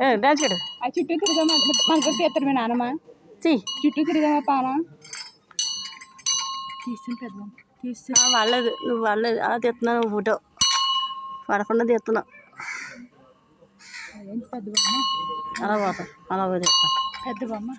ఏ dance కట్టు ఆ చుట్టూ తిరిగా మనకు తీస్తారు మీ నాన్నమ్మ చెయ్యి చుట్టూ తిరిగామా పాన తీసిన పెద్ద తీసి ఆ, వాళ్ళది నువ్వు వాళ్ళది అలా తీస్తున్నావు నువ్వు ఫోటో పడకుండా తీస్తున్నావు అలా పోతాం అలా తీస్తాం పెద్ద బొమ్మ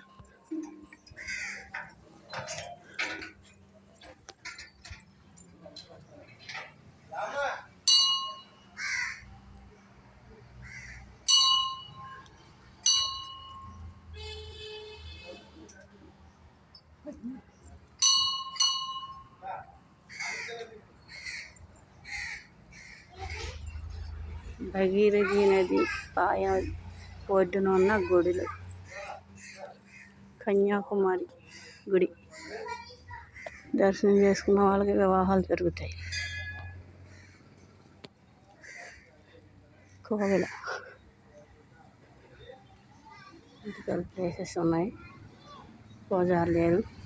భగీరథి నది పాయ ఒడ్డున ఉన్న గుడిలు. కన్యాకుమారి గుడి. దర్శనం చేసుకున్న వాళ్ళకి వివాహాలు జరుగుతాయి. కోవిల. ఇంటికల్ ప్లేసెస్ ఉన్నాయి. పూజారు లేరు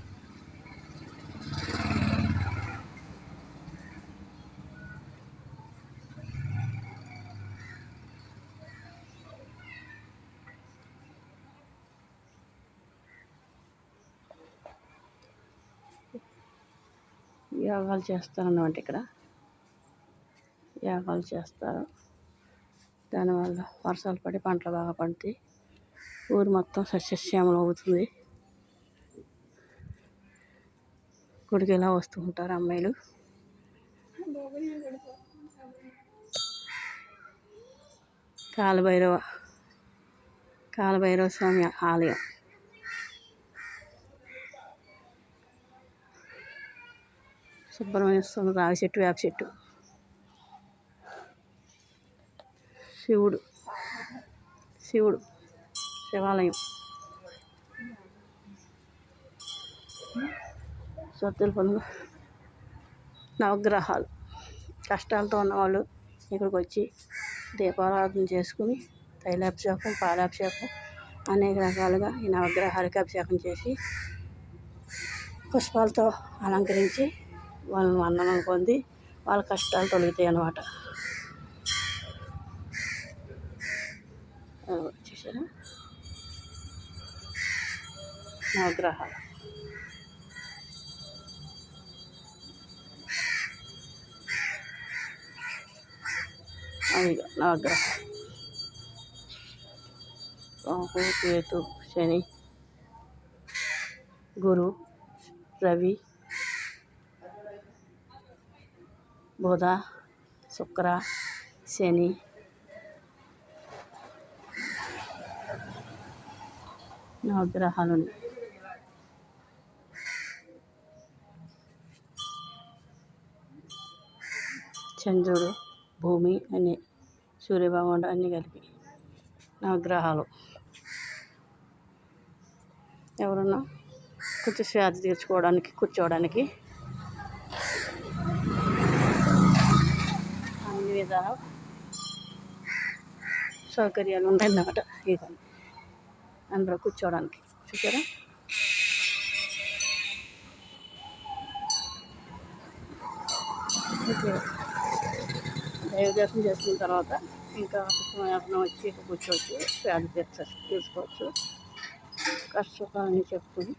యాగాలు చేస్తారన్నమాట ఇక్కడ. యాగాలు చేస్తారు. దానివల్ల వర్షాలు పడి పంటలు బాగా పండుతాయి. ఊరు మొత్తం సస్యశ్యామలం అవుతుంది. గుడికి ఎలా వస్తూ ఉంటారు అమ్మాయిలు? కాలభైరవ కాలభైరవ స్వామి ఆలయం. సుబ్రహ్మణ్య స్వామి రావి చెట్టు వేప చెట్టు. శివుడు శివుడు శివాలయం. సత్తుల పనులు నవగ్రహాలు. కష్టాలతో ఉన్నవాళ్ళు ఇక్కడికి వచ్చి దీపారాధన చేసుకుని తైలాభిషేకం పాలాభిషేకం అనేక రకాలుగా ఈ నవగ్రహాలకి అభిషేకం చేసి పుష్పాలతో అలంకరించి వాళ్ళని వందనం పొంది వాళ్ళ కష్టాలు తొలగుతాయి అన్నమాట అదిగో చూసారా నవగ్రహాలు అదిగో నవగ్రహాలు రాహు కేతు శని గురు రవి బుధ శుక్ర శని. నవగ్రహాలు చంద్రుడు భూమి అన్ని సూర్యభగవానుడు అన్నీ కలిపి నవగ్రహాలు. ఎవరన్నా కొంచెం శ్వాస తీర్చుకోవడానికి కూర్చోవడానికి వివిధ సౌకర్యాలు ఉంటాయన్నమాట ఇవన్నీ. అందులో కూర్చోవడానికి. చూసారా? ఓకే. దైవ దర్శనం చేసుకున్న తర్వాత ఇంకా పుష్పయాసనం వచ్చి కూర్చోవచ్చు వ్యాధి తీర్చ తీర్చుకోవచ్చు చెప్పుకొని